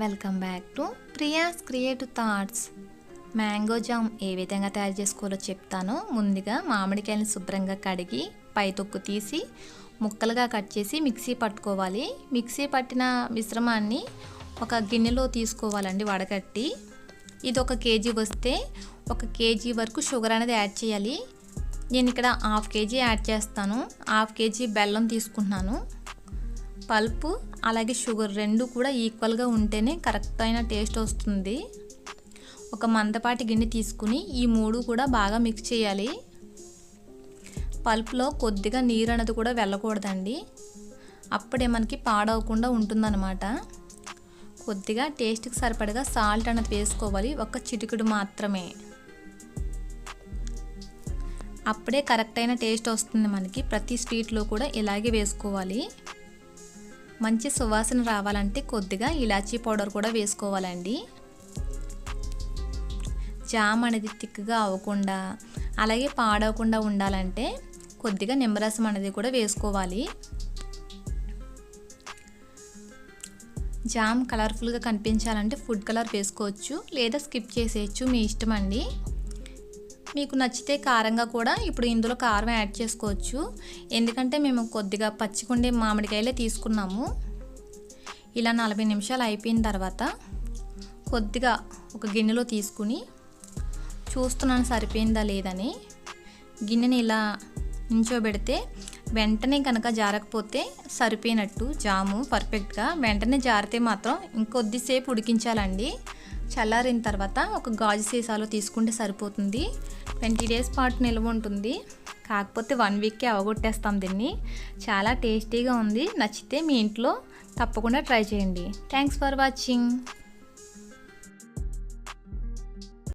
Welcome back to Priya's creative thoughts mango jam ఏ విధంగా తయారు చేసుకోవాలో చెప్తాను. ముందుగా మామిడికాయలను శుభ్రంగా కడిగి పై తొక్కు తీసి ముక్కలుగా కట్ చేసి మిక్సీ పట్టుకోవాలి. మిక్సీ పట్టిన మిశ్రమాన్ని ఒక గిన్నెలో తీసుకోవాలండి వడగట్టి. ఇది ఒక కేజీ వస్తే ఒక కేజీ వరకు షుగర్ అనేది యాడ్ చేయాలి. నేను ఇక్కడ హాఫ్ కేజీ యాడ్ చేస్తాను. హాఫ్ కేజీ బెల్లం తీసుకుంటున్నాను. పల్పు అలాగే షుగర్ రెండు కూడా ఈక్వల్గా ఉంటేనే కరెక్ట్ అయిన టేస్ట్ వస్తుంది. ఒక మందపాటి గిన్నె తీసుకుని ఈ మూడు కూడా బాగా మిక్స్ చేయాలి. పల్పులో కొద్దిగా నీరు అనేది కూడా వెళ్ళకూడదండి. అప్పుడే మనకి పాడవకుండా ఉంటుందన్నమాట. కొద్దిగా టేస్ట్కి సరిపడగా సాల్ట్ అనేది వేసుకోవాలి ఒక చిటికుడు మాత్రమే. అప్పుడే కరెక్ట్ అయిన టేస్ట్ వస్తుంది మనకి ప్రతి స్వీట్లో కూడా ఇలాగే వేసుకోవాలి. మంచి సువాసన రావాలంటే కొద్దిగా ఇలాచీ పౌడర్ కూడా వేసుకోవాలండి. జామ్ అనేది తిక్కుగా అవ్వకుండా అలాగే పాడవకుండా ఉండాలంటే కొద్దిగా నిమ్మరసం అనేది కూడా వేసుకోవాలి. జామ్ కలర్ఫుల్గా కనిపించాలంటే ఫుడ్ కలర్ వేసుకోవచ్చు లేదా స్కిప్ చేసేయచ్చు మీ ఇష్టం అండి మీకు నచ్చితే కారంగా కూడా ఇప్పుడు ఇందులో కారం యాడ్ చేసుకోవచ్చు. ఎందుకంటే మేము కొద్దిగా పచ్చికుండే మామిడికాయలే తీసుకున్నాము. ఇలా నలభై నిమిషాలు అయిపోయిన తర్వాత కొద్దిగా ఒక గిన్నెలో తీసుకుని చూస్తున్నాను సరిపోయిందా లేదని. గిన్నెని ఇలా నించోబెడితే వెంటనే కనుక జారకపోతే సరిపోయినట్టు జాము పర్ఫెక్ట్గా వెంటనే జారితే మాత్రం ఇంకొద్దిసేపు ఉడికించాలండి. చల్లారిన తర్వాత ఒక గాజు సీసాలో తీసుకుంటే సరిపోతుంది. ట్వంటీ డేస్ పాటు నిల్వ ఉంటుంది. కాకపోతే వన్ వీక్కే అవగొట్టేస్తాం దీన్ని. చాలా టేస్టీగా ఉంది. నచ్చితే మీ ఇంట్లో తప్పకుండా ట్రై చేయండి. Thanks for watching.